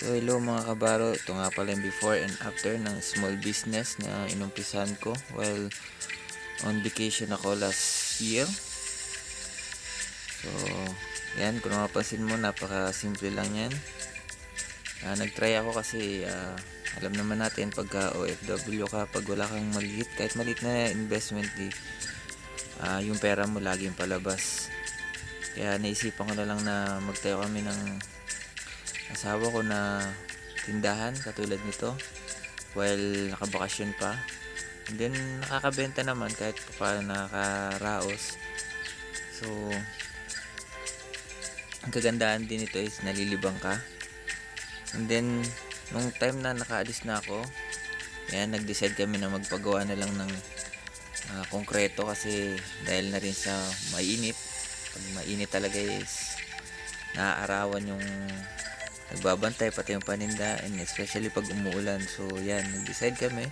So hello mga kabaro, ito nga pala yung before and after ng small business na inumpisan ko while on vacation ako last year. So yan, kung mapapansin mo napaka simple lang yan. Ah, nag-try ako kasi ah, alam naman natin pagka OFW ka, pag wala kang maliit, kahit maliit na investment di, ah, yung pera mo laging palabas. Kaya naisipan ko na lang na magtayo kami ng asawa ko na tindahan katulad nito while nakabakasyon pa. And then nakakabenta naman kahit pa nakaraos so ang kagandahan din ito is nalilibang ka. And then nung time na nakaalis na ako yan nag-decide kami na magpagawa na lang ng ah, konkreto kasi dahil na rin sa mainit. Pag mainit talaga is naaarawan yung nagbabantay pati yung paninda and especially pag umuulan. So yan nag-decide kami.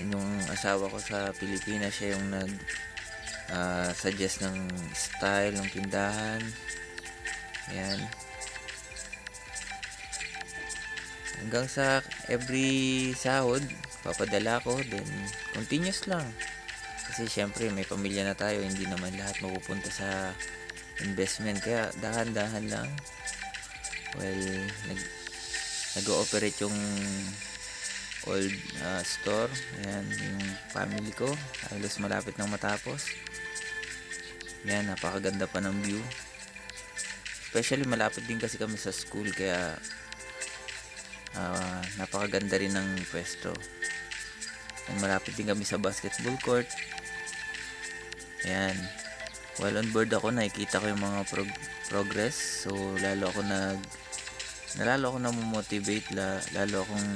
And yung asawa ko sa Pilipinas siya yung nag ah, suggest ng style ng tindahan. Yan. Hanggang sa every sahod papadala ko then continuous lang. Kasi syempre may pamilya na tayo hindi naman lahat mapupunta sa investment. Kaya dahan-dahan lang well nag nag-ooperate yung old ah, store. Ayan yung family ko. Halos malapit nang matapos. Yan napakaganda pa ng view. Especially malapit din kasi kami sa school kaya ah, napakaganda rin ng pwesto. And malapit din kami sa basketball court. Ayan. While on board ako nakikita ko yung mga prog- progress. So lalo ako nag nalalo ako na motivate la, lalo akong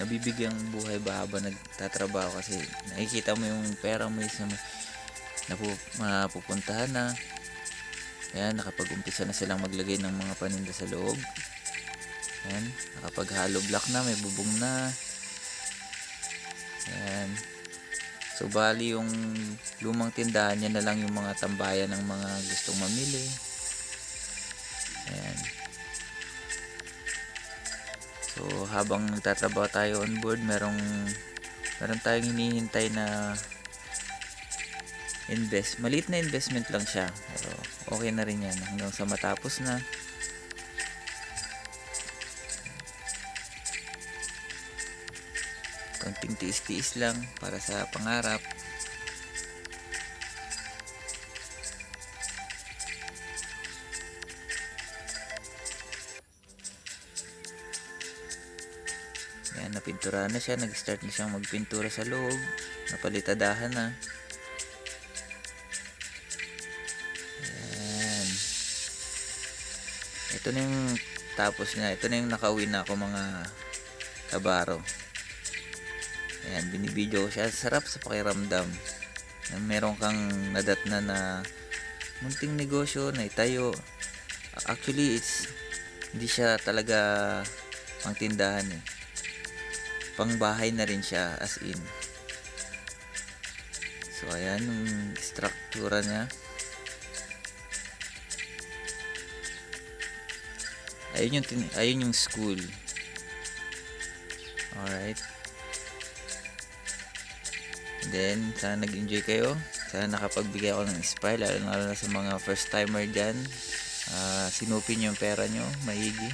nabibigyang buhay ba habang nagtatrabaho kasi nakikita mo yung pera mo is na napu, mapupuntahan na Ayan, nakapag-umpisa na silang maglagay ng mga paninda sa loob. Ayan, nakapag hollow block na, may bubong na. Ayan. So, bali yung lumang tindahan niya na lang yung mga tambayan ng mga gustong mamili. Ayan. So, habang nagtatrabaho tayo on board, merong meron tayong hinihintay na invest. Maliit na investment lang siya. Pero okay na rin yan hanggang sa matapos na. Konting tiis-tiis lang para sa pangarap. Yan, napintura na siya. Nag-start na siyang magpintura sa loob. Napalitadahan na. Ayan. Ito na yung tapos na. Ito na yung nakauwi na ako mga kabaro. Ayan, binibidyo ko siya. Sarap sa pakiramdam. Meron kang nadat na na munting negosyo na itayo. Actually, it's hindi siya talaga pang tindahan eh. Pang bahay na rin siya as in. So, ayan yung struktura niya. Ayun yung, ayun yung school. Alright. Then, sana nag-enjoy kayo. Sana nakapagbigay ako ng inspire, lalo na, sa mga first timer dyan. Ah, sinupin yung pera nyo, maigi.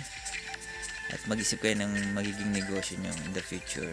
At mag-isip kayo ng magiging negosyo nyo in the future.